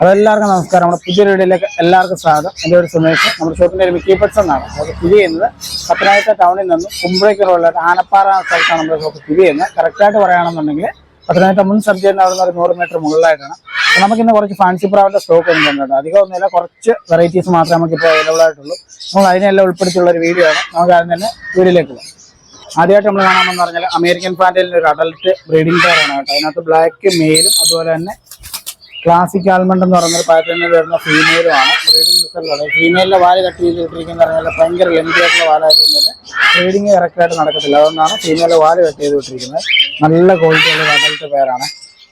അപ്പോൾ എല്ലാവർക്കും നമസ്കാരം. നമ്മുടെ പുതിയ വീഡിയോയിലേക്ക് എല്ലാവർക്കും സ്വാഗതം. എന്റെ ഒരു സുമേഷ്. നമ്മുടെ ഷോപ്പിന്റെ ഒരു മിക്കി പെട്സ് എന്നാണ്. അത് സ്ഥിതി ചെയ്യുന്നത് പത്തനായിരത്തെ ടൗണിൽ നിന്നും കുമ്പഴയ്ക്ക് റോഡിലായിട്ട് ആനപ്പാറ സ്ഥലത്താണ് നമ്മുടെ ഷോപ്പ് സ്ഥിതി ചെയ്യുന്നത്. കറക്റ്റായിട്ട് പറയുകയാണെന്നുണ്ടെങ്കിൽ പത്തനായിരത്തെ മുൻ സബ്ജക്റ്റിന് അവിടെ നിന്ന് ഒരു നൂറ് മീറ്റർ മുകളിലായിട്ടാണ്. നമുക്കിന്ന് കുറച്ച് ഫാൻസി പ്രാവിന്റെ സ്റ്റോക്ക് ഒന്നും കണ്ടിട്ടുണ്ട് അധികം ഒന്നുമില്ല കുറച്ച് വെറൈറ്റീസ് മാത്രമേ നമുക്കിപ്പോൾ അവൈലബിൾ ആയിട്ടുള്ളൂ. നമ്മൾ അതിനെല്ലാം ഉൾപ്പെടുത്തിയുള്ള ഒരു വീഡിയോ ആണ്. നമുക്ക് ആദ്യം തന്നെ വീഡിയോയിലേക്ക് പോകാം. ആദ്യമായിട്ട് നമ്മൾ കാണാമെന്ന് പറഞ്ഞാൽ അമേരിക്കൻ ഫാന്റലിന്റെ ഒരു അഡൽട്ട് ബ്രീഡിംഗ് ആണ് കേട്ടോ. അതിനകത്ത് ബ്ലാക്ക് മെയിലും അതുപോലെ തന്നെ ക്ലാസിക് ആൽമണ്ട് എന്ന് പറയുന്ന പാറ്റേണിൽ വരുന്ന ഫീമെയിലും ആണ്. ബ്രീഡിംഗ് റിസൾട്ടാണ് ഫീമെയിലിന്റെ വാൽ കട്ട് ചെയ്തിട്ടിരിക്കുന്ന പറഞ്ഞാൽ ഭയങ്കര ലെങ്തി ആയിട്ടുള്ള വാലായതുകൊണ്ട് തന്നെ ബ്രീഡിങ് കറക്റ്റായിട്ട് നടക്കത്തില്ല. അതുകൊണ്ടാണ് ഫീമെയിലെ വാൽ കട്ട് ചെയ്ത് വിട്ടിരിക്കുന്നത് നല്ല ക്വാളിറ്റി ഉള്ള അഡൽട്ട് പേരാണ്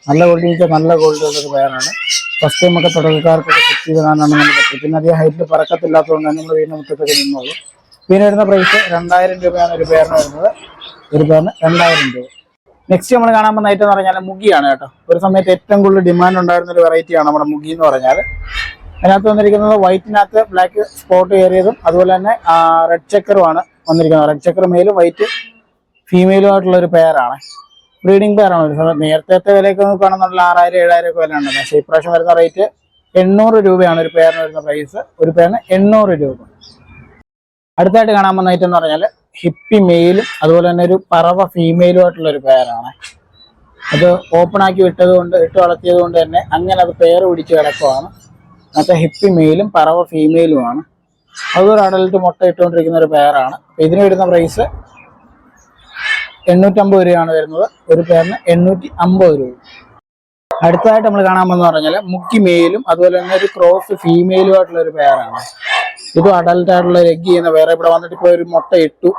നല്ല ക്വാളിറ്റി നല്ല ക്വാളിറ്റി ഒരു പേരാണ് ഫസ്റ്റ് ടൈം ഒക്കെ തുടക്കക്കാർക്കൊക്കെ സെറ്റ് ചെയ്ത് കാണാനാണ് നമുക്ക് പറ്റും പിന്നെ അധികം ഹൈറ്റിൽ പറക്കത്തില്ലാത്തതുകൊണ്ട് നമ്മൾ വീണ്ടും മുറ്റത്തൊക്കെ നിന്നുള്ളൂ പിന്നെ വരുന്ന പ്രൈസ് രണ്ടായിരം രൂപയാണ് ഒരു പേരിന് വരുന്നത്. ഒരു പേരിന് രണ്ടായിരം രൂപ. നെക്സ്റ്റ് നമ്മൾ കാണാൻ പോകുന്ന ഐറ്റം എന്ന് പറഞ്ഞാൽ മുഗിയാണ് കേട്ടോ. ഒരു സമയത്ത് ഏറ്റവും കൂടുതൽ ഡിമാൻഡ് ഉണ്ടായിരുന്ന ഒരു വെറൈറ്റിയാണ് നമ്മുടെ മുഗി എന്ന് പറഞ്ഞാൽ അതിനകത്ത് വന്നിരിക്കുന്നത് വൈറ്റിനകത്ത് ബ്ലാക്ക് സ്പോട്ട് കയറിയതും അതുപോലെ തന്നെ റെഡ് ചെക്കറുമാണ് വന്നിരിക്കുന്നത്. റെഡ് ചെക്കർ മെയിലും വൈറ്റ് ഫീമെയിലും ആയിട്ടുള്ള ഒരു പെയറാണ് ബ്രീഡിംഗ് പെയറാണ് ഒരു സമയത്ത് നേരത്തെ വിലയൊക്കെ നോക്കുകയാണെന്നുള്ള ആറായിരം ഏഴായിരം ഒക്കെ വില ഉണ്ട് പക്ഷേ ഇപ്രാവശ്യം വരുന്ന റേറ്റ് എണ്ണൂറ് രൂപയാണ് ഒരു പെയറിന് വരുന്ന പ്രൈസ് ഒരു പെയറിന് എണ്ണൂറ് രൂപ. അടുത്തായിട്ട് കാണാൻ പോകുന്ന ഐറ്റം എന്ന് പറഞ്ഞാൽ ഹിപ്പി മെയിലും അതുപോലെ തന്നെ ഒരു പറവ ഫീമെയിലും ആയിട്ടുള്ള ഒരു പെയറാണ് അത് ഓപ്പൺ ആക്കി വിട്ടത് കൊണ്ട് ഇട്ട് വളർത്തിയത് കൊണ്ട് തന്നെ അങ്ങനെ അത് പെയർ പിടിച്ച് കിടക്കുവാണ്. അന്നത്തെ ഹിപ്പി മെയിലും പറവ ഫീമെയിലുമാണ് അതൊരു അടൽറ്റ് മുട്ട ഇട്ടുകൊണ്ടിരിക്കുന്ന ഒരു പെയറാണ് ഇതിന് വരുന്ന പ്രൈസ് എണ്ണൂറ്റമ്പത് രൂപയാണ് വരുന്നത്. ഒരു പേരിന് എണ്ണൂറ്റി അമ്പത് രൂപ. അടുത്തതായിട്ട് നമ്മൾ കാണാൻ പോകുന്ന പറഞ്ഞാൽ മുക്കി മെയിലും അതുപോലെ തന്നെ ഒരു ക്രോസ് ഫീമെയിലും ആയിട്ടുള്ള ഒരു പെയറാണ് ഇത് അഡൽട്ട് ആയിട്ടുള്ള എഗ് ചെയ്യുന്ന വേറെ ഇവിടെ വന്നിട്ട് ഇപ്പോൾ ഒരു മുട്ട ഇട്ടു.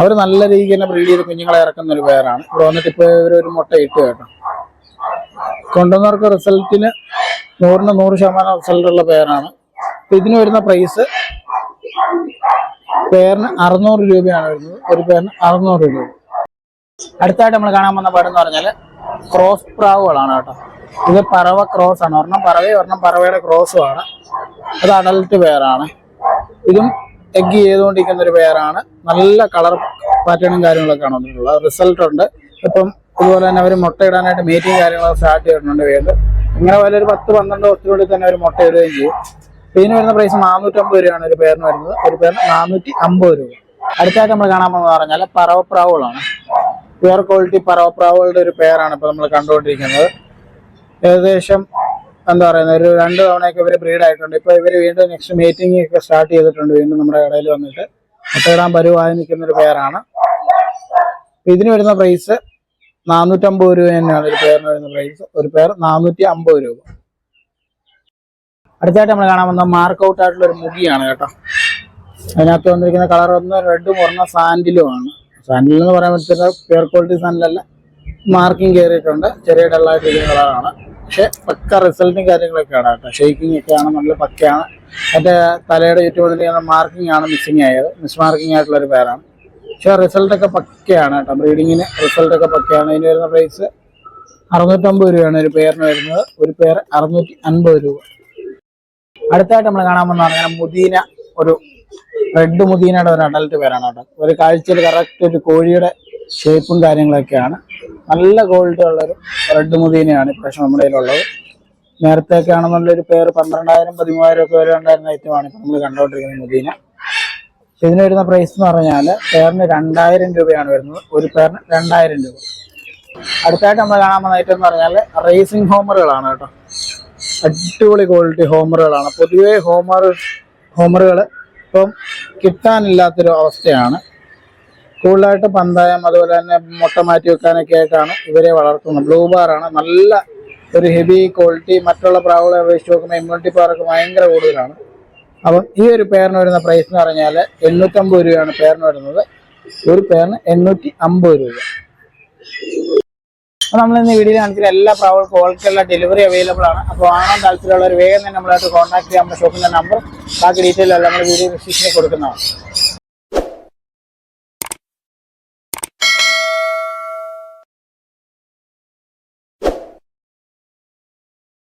അവർ നല്ല രീതിക്ക് തന്നെ ബ്രീഡ് ചെയ്ത് കുഞ്ഞുങ്ങളെ ഇറക്കുന്ന ഒരു പേരാണ് ഇവിടെ വന്നിട്ട് ഇപ്പോൾ ഇവർ ഒരു മുട്ട ഇട്ടു കേട്ടോ. കൊണ്ടുവന്നവർക്ക് റിസൾട്ടിന് നൂറിന് നൂറ് ശതമാനം റിസൾട്ട് ഉള്ള പേരാണ്. ഇതിന് വരുന്ന പ്രൈസ് പേരിന് അറുന്നൂറ് രൂപയാണ് വരുന്നത്. ഒരു പേരിന് അറുന്നൂറ് രൂപ. അടുത്തായിട്ട് നമ്മൾ കാണാൻ വന്ന പാടെന്ന് പറഞ്ഞാൽ ക്രോസ് പ്രാവുകളാണ് കേട്ടോ. ഇത് പറവ ക്രോസ് ആണ്. ഒരെണ്ണം പറവേ ഒരെണ്ണം പറവയുടെ ക്രോസും ആണ്. അത് അഡൽട്ട് പെയറാണ് ഇതും എഗ് ചെയ്തുകൊണ്ടിരിക്കുന്ന ഒരു പെയറാണ് നല്ല കളർ പാറ്റേണും കാര്യങ്ങളൊക്കെ ആണ് വന്നിട്ടുള്ളത്. റിസൾട്ട് ഉണ്ട്. ഇപ്പം ഇതുപോലെ തന്നെ അവർ മുട്ടയിടാനായിട്ട് മീറ്റിംഗ് കാര്യങ്ങളൊക്കെ സ്റ്റാർട്ട് ചെയ്യുന്നുണ്ട് വീണ്ടും. ഇങ്ങനെ പോലെ ഒരു പത്ത് പന്ത്രണ്ട് ദിവസത്തിനുള്ളിൽ തന്നെ അവർ മുട്ട ഇടുകയും ചെയ്യും. ഇതിന് വരുന്ന പ്രൈസ് നാനൂറ്റമ്പത് രൂപയാണ് ഒരു പേരിന് വരുന്നത്. ഒരു പേരിന് നാനൂറ്റി അമ്പത് രൂപ. അടുത്തായിട്ട് നമ്മൾ കാണാൻ പോകുന്നത് പറഞ്ഞാൽ പറവപ്രാവുകളാണ് പ്യുവർ ക്വാളിറ്റി പറവപ്രാവുകളുടെ ഒരു പേരാണ് ഇപ്പോൾ നമ്മൾ കണ്ടുകൊണ്ടിരിക്കുന്നത്. ഏകദേശം എന്താ പറയുന്നത്? ഒരു രണ്ട് തവണയൊക്കെ ഇവർ ബ്രീഡ് ആയിട്ടുണ്ട്. ഇപ്പൊ ഇവർ വീണ്ടും നെക്സ്റ്റ് മീറ്റിംഗ് ഒക്കെ സ്റ്റാർട്ട് ചെയ്തിട്ടുണ്ട് വീണ്ടും നമ്മുടെ കടയിൽ വന്നിട്ട്. മുട്ടയിടാൻ പരുവായി നിൽക്കുന്ന ഒരു പേരാണ് ഇതിന് വരുന്ന പ്രൈസ് നാനൂറ്റമ്പത് രൂപ തന്നെയാണ്. ഒരു പേരിന് വരുന്ന പ്രൈസ് ഒരു പേർ നാനൂറ്റി അമ്പത് രൂപ. അടുത്തായിട്ട് നമ്മൾ കാണാൻ വന്ന മാർക്ക് ഔട്ട് ആയിട്ടുള്ള ഒരു മുഖിയാണ് കേട്ടോ. അതിനകത്ത് വന്നിരിക്കുന്ന കളർ ഒന്ന് റെഡും ഒരെണ്ണം സാൻഡിലും ആണ്. സാൻഡിൽ എന്ന് പറയാൻ പറ്റുന്ന പ്യുവർ ക്വാളിറ്റി സാൻഡിലല്ല മാർക്കിംഗ് കയറിയിട്ടുണ്ട് ചെറിയ ഡള്ളായിട്ടിരിക്കുന്ന കളറാണ് പക്ഷെ പക്ക റിസൾട്ടും കാര്യങ്ങളൊക്കെയാണ് കേട്ടോ. ഒക്കെ ആണ് നല്ല പക്കയാണ്. എന്റെ തലയുടെ ചുറ്റും വന്നിരിക്കുന്ന മാർക്കിംഗ് ആണ് മിസ്സിങ് ആയത്. മിസ് മാർക്കിംഗ് ആയിട്ടുള്ള ഒരു പേരാണ്. പക്ഷെ റിസൾട്ടൊക്കെ പക്കയാണ് കേട്ടോ. ബ്രീഡിങ്ങിന് റിസൾട്ടൊക്കെ പക്കയാണ്. ഇതിന് വരുന്ന പ്രൈസ് അറുന്നൂറ്റമ്പത് രൂപയാണ് ഒരു പേരിന് വരുന്നത്. ഒരു പേർ അറുന്നൂറ്റി അൻപത് രൂപ. അടുത്തായിട്ട് നമ്മൾ കാണാൻ പോകുന്ന പറഞ്ഞാൽ മുദീന ഒരു റെഡ് മുദീനയുടെ ഒരു അഡൽട്ട് പേരാണ് കേട്ടോ. ഒരു കാഴ്ചയിൽ കറക്റ്റ് ഒരു കോഴിയുടെ ഷേപ്പും കാര്യങ്ങളൊക്കെയാണ്. നല്ല ക്വാളിറ്റി ഉള്ളൊരു റെഡ് മുദീനയാണ് ഇപ്രാവശ്യം നമ്മുടെ കയ്യിലുള്ളത്. നേരത്തെ ഒക്കെ ആണെന്നുള്ളൊരു പേര് പന്ത്രണ്ടായിരം പതിമൂവായിരം ഒക്കെ വരെ ഉണ്ടായിരുന്ന ഐറ്റമാണ് ഇപ്പം നമ്മൾ കണ്ടുകൊണ്ടിരിക്കുന്നത് മുദീന ഇതിന് വരുന്ന പ്രൈസ് എന്ന് പറഞ്ഞാൽ പേരിന് രണ്ടായിരം രൂപയാണ് വരുന്നത്. ഒരു പേരിന് രണ്ടായിരം രൂപ. അടുത്തായിട്ട് നമ്മൾ കാണാൻ പോകുന്ന ഐറ്റം എന്ന് പറഞ്ഞാൽ റേസിംഗ് ഹോമറുകളാണ് കേട്ടോ. അടിപൊളി ക്വാളിറ്റി ഹോമറുകളാണ് പൊതുവേ ഹോമർ ഹോമറുകൾ ഇപ്പം കിട്ടാനില്ലാത്തൊരു അവസ്ഥയാണ്. കൂടുതലായിട്ട് പന്തായം അതുപോലെ തന്നെ മുട്ട മാറ്റി വെക്കാനൊക്കെ ആയിട്ടാണ് ഇവരെ വളർത്തുന്നത്. ബ്ലൂ ആണ്. നല്ല ഒരു ഹെവി ക്വാളിറ്റി മറ്റുള്ള പ്രാവുകളെ അപേക്ഷിച്ച് നോക്കുമ്പോൾ ഇമ്മ്യൂണിറ്റി പവറൊക്കെ ഭയങ്കര കൂടുതലാണ്. അപ്പം ഈ ഒരു പേരിന് വരുന്ന പ്രൈസ് എന്ന് പറഞ്ഞാൽ എണ്ണൂറ്റമ്പത് രൂപയാണ് പേരിന് വരുന്നത്. ഒരു പേരിന് എണ്ണൂറ്റി അമ്പത് രൂപ. അപ്പോൾ നമ്മൾ ഇന്ന് വീഡിയോയിൽ കാണിച്ചിട്ട് എല്ലാ പ്രാവുകൾക്കും ഓൾക്കെല്ലാം ഡെലിവറി അവൈലബിൾ ആണ്. അപ്പോൾ വാങ്ങാൻ താല്പര്യമുള്ളവർ വേഗം തന്നെ നമ്മളായിട്ട് കോൺടാക്ട് ചെയ്യാം നമ്മുടെ ഷോപ്പിന്റെ നമ്പർ ബാക്കി ഡീറ്റെയിൽ എല്ലാം നമ്മൾ വീഡിയോ ഡിസ്ക്രിപ്ഷനിൽ കൊടുക്കുന്നതാണ്.